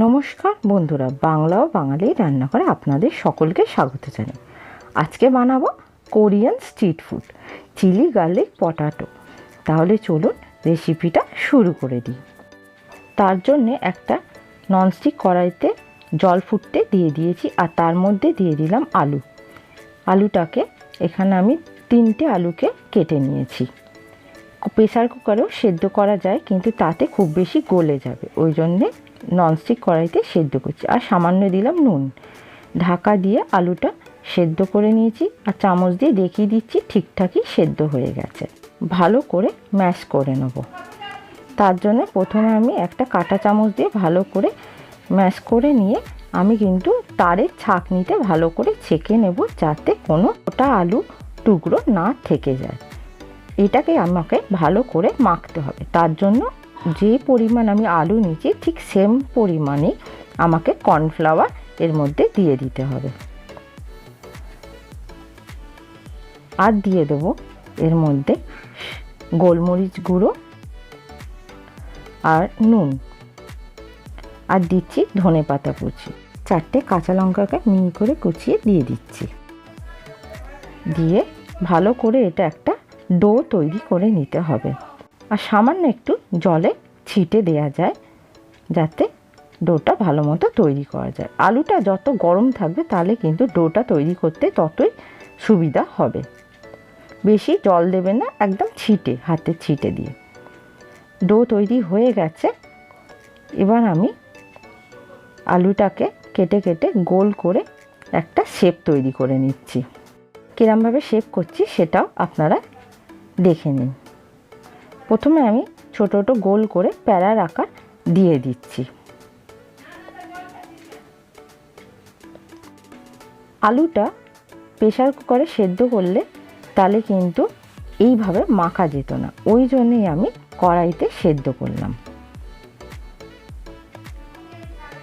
নমস্কার বন্ধুরা, বাংলা ও বাঙালি রান্নাঘরে আপনাদের সকলকে স্বাগত জানাই। আজকে বানাবো Korean street food, chilli garlic potato. তাহলে চলুন রেসিপিটা শুরু করে দিই। তার জন্যে একটা ননস্টিক কড়াইতে জল ফুটতে দিয়ে দিয়েছি, আর তার মধ্যে দিয়ে দিলাম আলু। আলুটাকে এখানে আমি তিনটে আলুকে কেটে নিয়েছি। প্রেসার কুকারেও সেদ্ধ করা যায়, কিন্তু তাতে খুব বেশি গলে যাবে, ওই জন্যে ননস্টিক কড়াইতে সেদ্ধ করছি। আর সামান্য দিলাম নুন। ঢাকা দিয়ে আলুটা সেদ্ধ করে নিয়েছি। আর চামচ দিয়ে দেখিয়ে দিচ্ছি ঠিকঠাকই সেদ্ধ হয়ে গেছে। ভালো করে ম্যাশ করে নেব। তার জন্য প্রথমে আমি একটা কাঁটা চামচ দিয়ে ভালো করে ম্যাশ করে নিয়ে আমি কিন্তু তারের ছাঁকনিতে ভালো করে ছেঁকে নেব যাতে কোনো ওটা আলু টুকরো না থেকে যায়। এটাকে আমাকে ভালো করে মাখতে হবে। তার জন্য যে পরিমাণ আমি আলু নিয়েছি, ঠিক সেম পরিমাণে আমাকে কর্নফ্লাওয়ার এর মধ্যে দিয়ে দিতে হবে। আর দিয়ে দেবো এর মধ্যে গোলমরিচ গুঁড়ো আর নুন। আর দিচ্ছি ধনে পাতা কুচি। চারটে কাঁচা লঙ্কাকে মিহি করে কুচিয়ে দিয়ে দিচ্ছি। দিয়ে ভালো করে এটা একটা ডো তৈরি করে নিতে হবে। আর সামান্য একটু জলে ছিটে দেয়া যায় যাতে ডোটা ভালো মতো তৈরি করা যায়। আলুটা যত গরম থাকবে তাহলে কিন্তু ডোটা তৈরি করতে ততই সুবিধা হবে। বেশি জল দেবে না, একদম ছিটে, হাতে ছিটে দিয়ে। ডো তৈরি হয়ে গেছে। এবার আমি আলুটাকে কেটে কেটে গোল করে একটা শেপ তৈরি করে নিচ্ছি। কিরমভাবে শেপ করছি সেটাও আপনারা দেখে নিন। প্রথমে আমি ছোটো ছোটো গোল করে প্যারার আকার দিয়ে দিচ্ছি। আলুটা প্রেশার কুকারে সেদ্ধ করলে তাহলে কিন্তু এইভাবে মাখা যেত না। ওই জন্যেই আমি কড়াইতে সেদ্ধ করলাম।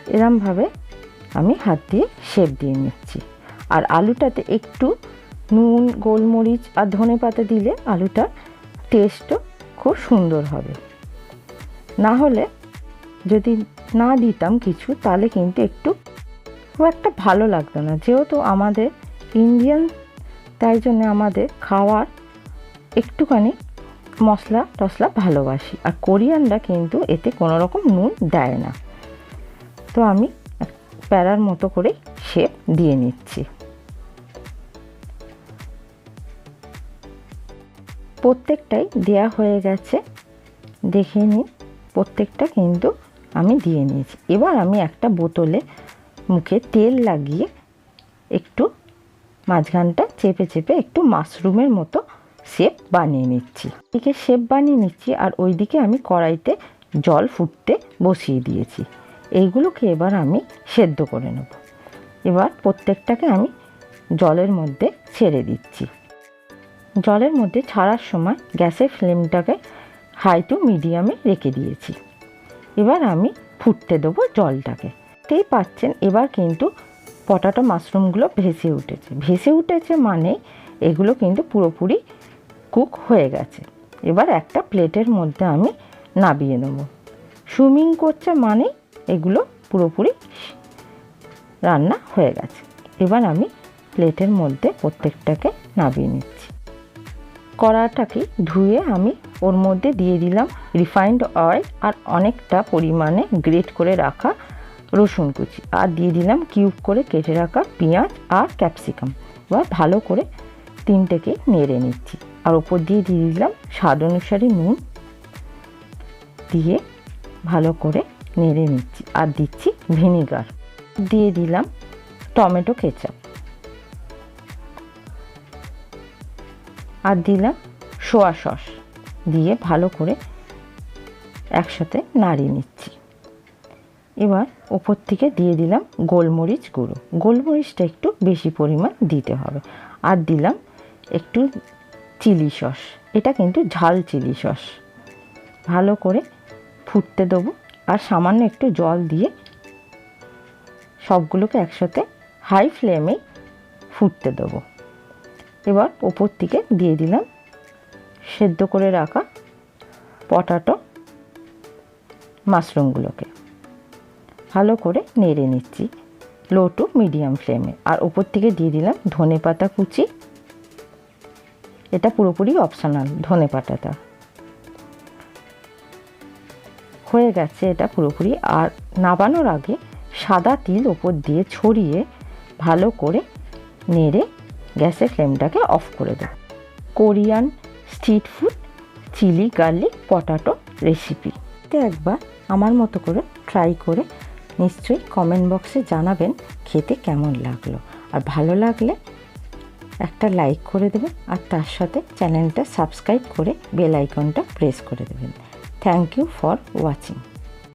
এরমভাবে আমি হাত দিয়ে শেপ দিয়ে নিচ্ছি। আর আলুটাতে একটু নুন, গোলমরিচ আর ধনে পাতা দিলে আলুটার টেস্টও খুব সুন্দর হবে। না হলে যদি না দিতাম কিছু, তাহলে কিন্তু একটু খুব একটা ভালো লাগতো না। যেহেতু আমাদের ইন্ডিয়ান তাই জন্য আমাদের খাওয়ার একটুখানি মশলা টশলা ভালোবাসি। আর কোরিয়ানরা কিন্তু এতে কোনো রকম নুন দেয় না। তো আমি প্যারার মতো করে শেপ দিয়ে নিচ্ছি। প্রত্যেকটাই দেয়া হয়ে গেছে। দেখে নিন। প্রত্যেকটা কিন্তু আমি দিয়ে নিয়েছি। এবার আমি একটা বোতলে মুখে তেল লাগিয়ে একটু মাঝখানটা চেপে চেপে একটু মাশরুমের মতো শেপ বানিয়ে নিচ্ছি। এদিকে শেপ বানিয়ে নিচ্ছি আর ওইদিকে আমি কড়াইতে জল ফুটতে বসিয়ে দিয়েছি। এইগুলোকে এবার আমি সেদ্ধ করে নেব। এবার প্রত্যেকটাকে আমি জলের মধ্যে ছেড়ে দিচ্ছি। জলের মধ্যে ছাড়ার সময় গ্যাসের ফ্লেমটাকে হাই টু মিডিয়ামে রেখে দিয়েছি। এবার আমি ফুটতে দেবো জলটাকে। তেই পাচ্ছেন, এবার কিন্তু পটাটো মাশরুমগুলো ভেসে উঠেছে। ভেসে উঠেছে মানে এগুলো কিন্তু পুরোপুরি কুক হয়ে গেছে। এবার একটা প্লেটের মধ্যে আমি নাবিয়ে নেব। সুইমিং করছে মানে এগুলো পুরোপুরি রান্না হয়ে গেছে। এবার আমি প্লেটের মধ্যে প্রত্যেকটাকে নাবিয়ে নিচ্ছি। কড়াটাকে ধুয়ে আমি ওর মধ্যে দিয়ে দিলাম রিফাইন্ড অয়েল আর অনেকটা পরিমাণে গ্রেট করে রাখা রসুন কুচি। আর দিয়ে দিলাম কিউব করে কেটে রাখা পেঁয়াজ আর ক্যাপসিকাম এবার ভালো করে তিনটেকে নেড়ে নিচ্ছি। আর ওপর দিয়ে দিয়ে দিলাম স্বাদ অনুসারে নুন। দিয়ে ভালো করে নেড়ে নিচ্ছি। আর দিচ্ছি ভিনিগার। দিয়ে দিলাম টমেটো কেচাপ। আর দিলাম সোয়া সস দিয়ে ভালো করে একসাথে নাড়িয়ে নিচ্ছি। এবার ওপর থেকে দিয়ে দিলাম গোলমরিচ গুঁড়ো। গোলমরিচটা একটু বেশি পরিমাণ দিতে হবে। আর দিলাম একটু চিলি সস। এটা কিন্তু ঝাল চিলি সস। ভালো করে ফুটতে দেবো আর সামান্য একটু জল দিয়ে সবগুলোকে একসাথে হাই ফ্লেমে ফুটতে দেবো। এবার ওপর থেকে দিয়ে দিলাম। সেদ্ধ করে রাখা পটাটো মাশরুমগুলোকে। ভালো করে নেড়ে নিচ্ছি লো টু মিডিয়াম ফ্লেমে আর ওপর থেকে দিয়ে দিলাম ধনে পাতা কুচি। এটা পুরোপুরি অপশনাল ধনে পাতাটা। হয়ে গেছে এটা পুরোপুরি। আর নাবানোর আগে সাদা তিল ওপর দিয়ে ছড়িয়ে ভালো করে নেড়ে গ্যাসের ফ্লেমটাকে অফ করে দেব। Korean street food, chilli garlic potato recipe. একবার আমার মতো করে ট্রাই করে নিশ্চয়ই কমেন্ট বক্সে জানাবেন খেতে কেমন লাগল। আর ভালো লাগলে একটা লাইক করে দেবেন আর তার সাথে চ্যানেলটা সাবস্ক্রাইব করে বেল আইকনটা প্রেস করে দেবেন। Thank you for watching.